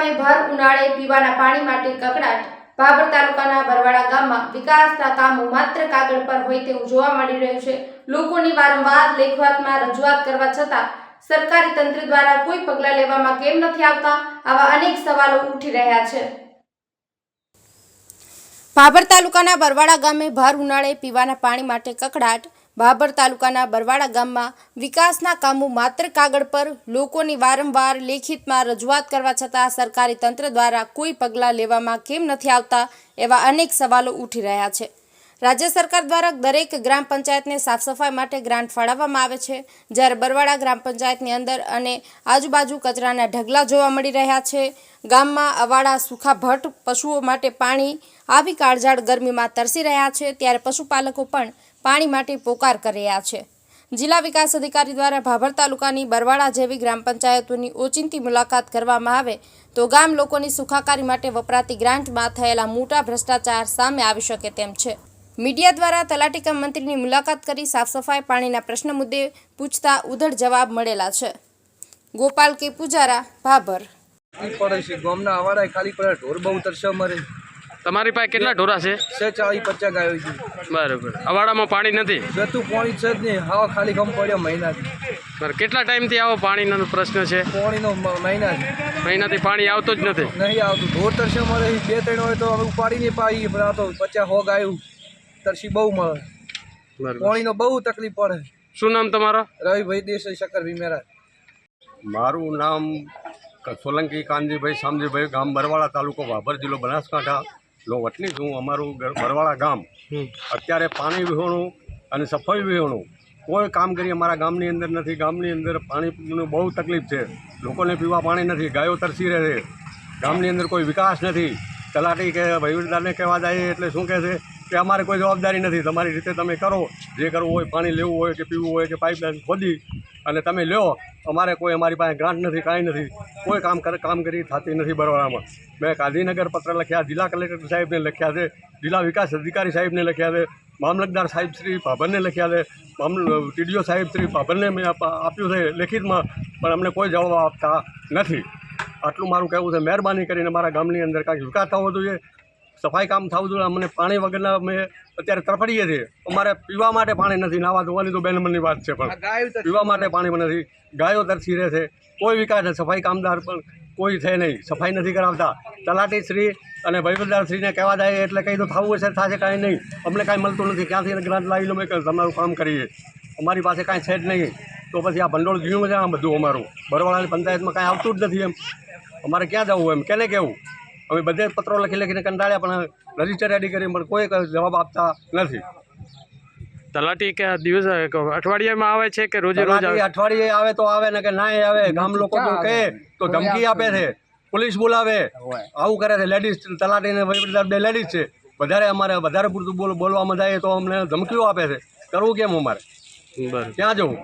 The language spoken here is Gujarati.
ગામે ભર ઉનાળે પીવાના પાણી માટે કકડાટ ભાભર તાલુકાના બરવાડા ગામમાં વિકાસના કામો માત્ર કાગળ પર હોય તેવું જોવા મળી રહ્યું છે. લોકોની વારંવાર લેખવાતમાં રજૂઆત કરવા છતાં સરકારી તંત્ર દ્વારા કોઈ પગલાં લેવામાં કેમ નથી આવતા આવા અનેક સવાલો ઉઠી રહ્યા છે. ભાભર તાલુકાના બરવાડા ગામે ભર ઉનાળે પીવાના પાણી માટે કકડાટ ભાભર તાલુકાના બરવાડા ગામમાં વિકાસના કામો માત્ર કાગળ પર લોકોની વારંવાર લેખિતમાં રજૂઆત કરવા છતાં સરકારી તંત્ર દ્વારા કોઈ પગલાં લેવામાં કેમ નથી આવતા એવા અનેક સવાલો ઉઠી રહ્યા છે. રાજ્ય સરકાર દ્વારા દરેક ગ્રામ પંચાયતને સાફ સફાઈ માટે ગ્રાન્ટ ફાળવવામાં આવે છે. જ્યારે બરવાડા ગ્રામ પંચાયતની અંદર અને આજુબાજુ કચરાના ઢગલા જોવા મળી રહ્યા છે. ગામમાં અવાડા સુખા ભટ્ટ પશુઓ માટે પાણી, આવી કાળઝાળ ગરમીમાં તરસી રહ્યા છે. ત્યારે પશુપાલકો પણ પાણી માટે પોકાર કરી રહ્યા છે. જિલ્લા વિકાસ અધિકારી દ્વારા ભાભર તાલુકાની બરવાડા જેવી ગ્રામ પંચાયતોની ઓચિંતી મુલાકાત કરવામાં આવે તો ગામ લોકોની સુખાકારી માટે વપરાતી ગ્રાન્ટમાં થયેલા મોટા ભ્રષ્ટાચાર સામે આવી શકે તેમ છે. મીડિયા દ્વારા તલાટી કમ મંત્રીની મુલાકાત કરી સાફ સફાઈ પાણીના પ્રશ્ન મુદ્દે પૂછતા ઉધડ જવાબ મળેલા છે. ગોપાલ કે પૂજારા ભાભર. પડે છે. ગામના અવાડા ખાલી પડે ઢોર બહુ તરસે અમારે. તમારી પાસે કેટલા ઢોરા છે? છે ચાળી પચાસ ગાયો છે. બરાબર. અવાડામાં પાણી નથી? જતું પાણી છે જ નહીં. હાવા ખાલી ગમ પડ્યો મહિનાથી બરાબર. કેટલા ટાઈમથી આવો પાણીનો પ્રશ્ન છે? પાણીનો મહિનાથી મહિનાથી પાણી આવતું જ નથી? નહીં આવતું. ઢોર તરસે અમારે. બે ત્રણ હોય તો અમે ઉપાડી નહીં પાડીએ પણ આ તો પચાસ હો ગાયું. તરસી બહુ મળે. પાણીનો બહુ તકલીફ પડે. શું નામ તમારો? રવિભાઈ દેસાઈ શકરભાઈ ભીમેરા મારું નામ સોલંકી કાનજીભાઈ શામજીભાઈ ગામ બરવાળા તાલુકો ભાભર જિલ્લો બનાસકાંઠા નો વતની છું. અમારું બરવાળા ગામ. અત્યારે પાણી વિહોણું અને સફાઈ વિહોણું કોઈ કામગીરી અમારા ગામની અંદર નથી. ગામની અંદર પાણીનું બહુ તકલીફ છે. લોકોને પીવા પાણી નથી. ગાયો તરસી રહે છે. ગામની અંદર કોઈ વિકાસ નથી. તલાટી કે વહીવટદારને કહેવા જાય એટલે શું કહે છે? કે અમારે કોઈ જવાબદારી નથી. તમારી રીતે તમે કરો. જે કરવું હોય, પાણી લેવું હોય કે પીવું હોય કે પાઇપલાઇન ખોદી અને તમે લ્યો. અમારે કોઈ અમારી પાસે ગ્રાન્ટ નથી, કાંઈ નથી. કોઈ કામ કામગીરી થતી નથી બરોડામાં. મેં ગાંધીનગર પત્ર લખ્યા, જિલ્લા કલેક્ટર સાહેબને લખ્યા છે, જિલ્લા વિકાસ અધિકારી સાહેબને લખ્યા છે, મામલતદાર સાહેબ શ્રી ભાભરને લખ્યા છે ટીડીઓ સાહેબ શ્રી ભાભરને મેં આપ્યું છે લેખિતમાં, પણ અમને કોઈ જવાબ આપતા નથી. આટલું મારું કહેવું છે. મહેરબાની કરીને મારા ગામની અંદર કાંઈક વિકાસ થવો જોઈએ. સફાઈ કામ થવું જોઈએ. અમને પાણી વગરના અમે અત્યારે તરફડીએ છીએ. અમારે પીવા માટે પાણી નથી. નાવા ધોવાની તો બે નંબરની વાત છે પણ. પીવા માટે પાણી પણ નથી. ગાયો તરસી રહે છે. કોઈ વિકાસ સફાઈ કામદાર પણ કોઈ છે નહીં. સફાઈ નથી કરાવતા. તલાટી શ્રી અને શ્રીને કહેવા જાય એટલે કંઈ તો થવું હશે થશે કાંઈ નહીં. અમને કાંઈ મળતું નથી. ક્યાંથી ગ્રાન્ટ લાવી લો? મેં કે તમારું કામ કરીએ. અમારી પાસે કાંઈ છે જ નહીં. તો પછી આ ભંડોળ જીવું છે આ બધું અમારું. બરવાળાની પંચાયતમાં કાંઈ આવતું જ નથી એમ. અમારે ક્યાં જવું એમ? કેને કેવું? અમે બધે જ પત્રો લખી લખીને કંટાળ્યા પણ રજિસ્ટર રેડી કરી પણ કોઈ જવાબ આપતા નથી. તલાટી કે દિવસ અઠવાડિયામાં આવે છે કે રોજે રોજ અઠવાડિયે આવે તો આવે ને કે ના આવે ગામ લોકો કહે તો ધમકી આપે છે. પોલીસ બોલાવે. આવું કરે છે. લેડીઝ તલાટી ને બે લેડીઝ છે. વધારે અમારે વધારે પૂરતું બોલવા બોલવામાં જાય તો અમને ધમકીઓ આપે છે. કરવું કેમ અમારે? ક્યાં જવું?